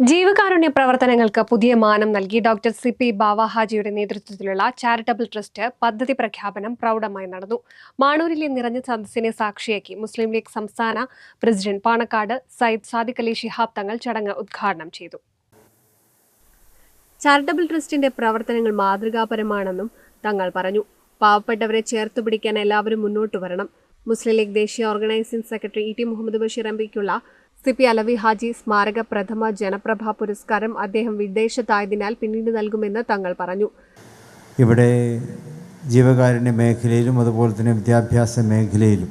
ജീവകാരുണ്യ പ്രവർത്തനങ്ങൾക്ക് പുതിയ മാനം നൽകി ഡോക്ടർ സി പി ബാവാഹാജിയുടെ നേതൃത്വത്തിലുള്ള ചാരിറ്റബിൾ ട്രസ്റ്റ് പദ്ധതി പ്രഖ്യാപനം പ്രൗഢമായി നടന്നു. മാണൂരിലെ നിറഞ്ഞ സദസ്സിനെ സാക്ഷിയാക്കി മുസ്ലിം ലീഗ് സംസ്ഥാന പ്രസിഡന്റ് പാണക്കാട് സയ്യിദ് സാദിഖ് അലി ഷിഹാബ് തങ്ങൾ ചടങ്ങ് ഉദ്ഘാടനം ചെയ്തു. ചാരിറ്റബിൾ ട്രസ്റ്റിന്റെ പ്രവർത്തനങ്ങൾ മാതൃകാപരമാണെന്നും തങ്ങൾ പറഞ്ഞു. പാവപ്പെട്ടവരെ ചേർത്ത് പിടിക്കാൻ എല്ലാവരും മുന്നോട്ട് വരണം. മുസ്ലിം ലീഗ് ദേശീയ organising secretary E T Muhammad Basheer എംപിക്കുള്ള C P Alavi Haji സ്മാരക പ്രഥമ ജനപ്രഭ പുരസ്കാരം അദ്ദേഹം വിദേശത്തായതിനാൽ പിന്നീട് നൽകുമെന്ന് തങ്ങൾ പറഞ്ഞു. ഇവിടെ ജീവകാരുണ്യ മേഖലയിലും അതുപോലെ തന്നെ വിദ്യാഭ്യാസ മേഖലയിലും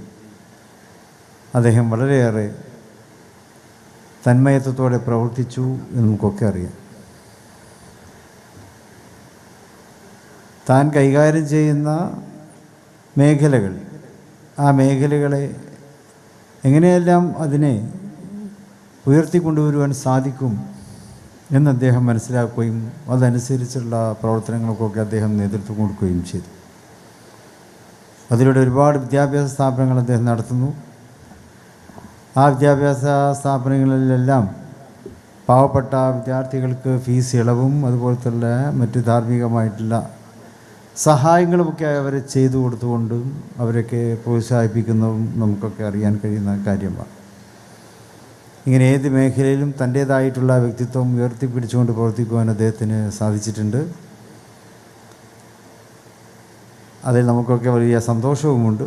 അദ്ദേഹം വളരെയേറെ തന്മയത്വത്തോടെ പ്രവർത്തിച്ചു എന്ന് നമുക്കൊക്കെ അറിയാം. താൻ കൈകാര്യം ചെയ്യുന്ന മേഖലകൾ ആ മേഖലകളെ എങ്ങനെയെല്ലാം അതിനെ ഉയർത്തിക്കൊണ്ടുവരുവാൻ സാധിക്കും എന്ന് അദ്ദേഹം മനസ്സിലാക്കുകയും അതനുസരിച്ചുള്ള പ്രവർത്തനങ്ങൾക്കൊക്കെ അദ്ദേഹം നേതൃത്വം കൊടുക്കുകയും ചെയ്തു. അതിലൂടെ ഒരുപാട് വിദ്യാഭ്യാസ സ്ഥാപനങ്ങൾ അദ്ദേഹം നടത്തുന്നു. ആ വിദ്യാഭ്യാസ സ്ഥാപനങ്ങളിലെല്ലാം പാവപ്പെട്ട വിദ്യാർത്ഥികൾക്ക് ഫീസ് ഇളവും അതുപോലത്തുള്ള മറ്റ് ധാർമ്മികമായിട്ടുള്ള സഹായങ്ങളുമൊക്കെ അവരെ ചെയ്തു കൊടുത്തുകൊണ്ടും അവരൊക്കെ പ്രോത്സാഹിപ്പിക്കുന്നതും നമുക്കൊക്കെ അറിയാൻ കഴിയുന്ന കാര്യമാണ്. ഇങ്ങനെ ഏത് മേഖലയിലും തന്റേതായിട്ടുള്ള വ്യക്തിത്വം ഉയർത്തിപ്പിടിച്ചുകൊണ്ട് പ്രവർത്തിക്കുവാൻ അദ്ദേഹത്തിന് സാധിച്ചിട്ടുണ്ട്. അതിൽ നമുക്കൊക്കെ വലിയ സന്തോഷവുമുണ്ട്.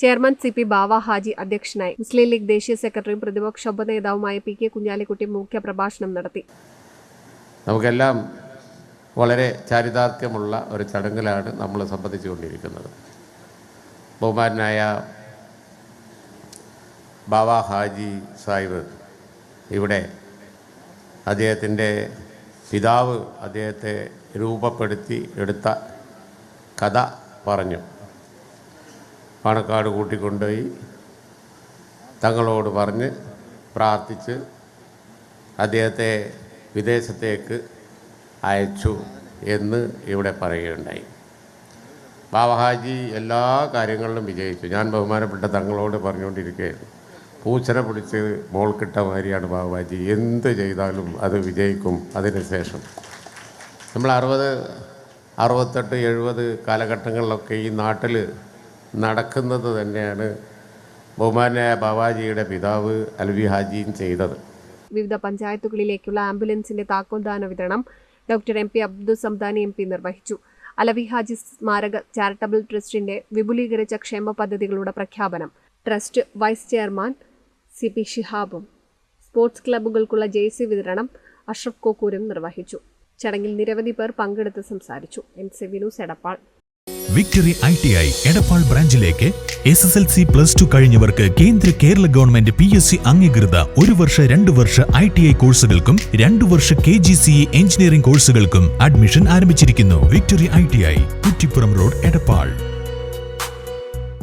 Chairman C P Bava Haji അധ്യക്ഷനായി മുസ്ലിം ലീഗ് ദേശീയ സെക്രട്ടറിയും പ്രതിപക്ഷ ഉപനേതാവുമായ പി കെ കുഞ്ഞാലിക്കുട്ടി മുഖ്യ പ്രഭാഷണം നടത്തി. നമുക്കെല്ലാം വളരെ ചാരിതാർത്ഥ്യമുള്ള ഒരു ചടങ്ങിലാണ് നമ്മൾ സംബന്ധിച്ചുകൊണ്ടിരിക്കുന്നത് ബഹുമാനായ ബാവ ഹാജി സാഹിബ് ഇവിടെ അദ്ദേഹത്തിന്റെ പിതാവ് അദ്ദേഹത്തെ രൂപപ്പെടുത്തി എടുത്ത കഥ പറഞ്ഞു. പാണക്കാട് കൂട്ടിക്കൊണ്ടുപോയി തങ്ങളോട് പറഞ്ഞ് പ്രാർത്ഥിച്ച് അദ്ദേഹത്തെ വിദേശത്തേക്ക് അയച്ചു എന്ന് ഇവിടെ പറയുകയുണ്ടായി. ബാബഹാജി എല്ലാ കാര്യങ്ങളിലും വിജയിച്ചു. ഞാൻ ബഹുമാനപ്പെട്ട തങ്ങളോട് പറഞ്ഞുകൊണ്ടിരിക്കുകയായിരുന്നു. പൂച്ചനെ പിടിച്ച് മോൾക്കിട്ട മാതിരിയാണ് ബാബാജി എന്ത് ചെയ്താലും അത് വിജയിക്കും അതിനുശേഷം. നമ്മൾ അറുപത് അറുപത്തെട്ട് എഴുപത് കാലഘട്ടങ്ങളിലൊക്കെ ഈ നാട്ടിൽ നടക്കുന്നത് തന്നെയാണ് ബഹുമാനായ ബാബാജിയുടെ പിതാവ് അൽവി ഹാജിയും ചെയ്തത്. വിവിധ പഞ്ചായത്തുകളിലേക്കുള്ള ആംബുലൻസിന്റെ താക്കോൽദാന വിതരണം doctor M P Abdul Samadani M P നിർവഹിച്ചു. അലവി ഹാജി സ്മാരക ചാരിറ്റബിൾ ട്രസ്റ്റിന്റെ വിപുലീകരിച്ച ക്ഷേമ പദ്ധതികളുടെ പ്രഖ്യാപനം. Trust vice chairman C P ഷിഹാബും sports ക്ലബ്ബുകൾക്കുള്ള ജേഴ്സി വിതരണം അഷ്റഫ് കോക്കൂരും നിർവഹിച്ചു. ചടങ്ങിൽ നിരവധി പേർ പങ്കെടുത്ത് സംസാരിച്ചു. N C Vinoos Edappal. Victory I T I Edappal ബ്രാഞ്ചിലേക്ക് S S L C plus two കഴിഞ്ഞവർക്ക് കേന്ദ്ര Kerala government P S C അംഗീകൃത ഒരു വർഷ രണ്ട് വർഷ ഐ ടി ഐ കോഴ്സുകൾക്കും രണ്ടു വർഷ K G C E engineering കോഴ്സുകൾക്കും admission ആരംഭിച്ചിരിക്കുന്നു. Victory I T I Kuttippuram road Edappal.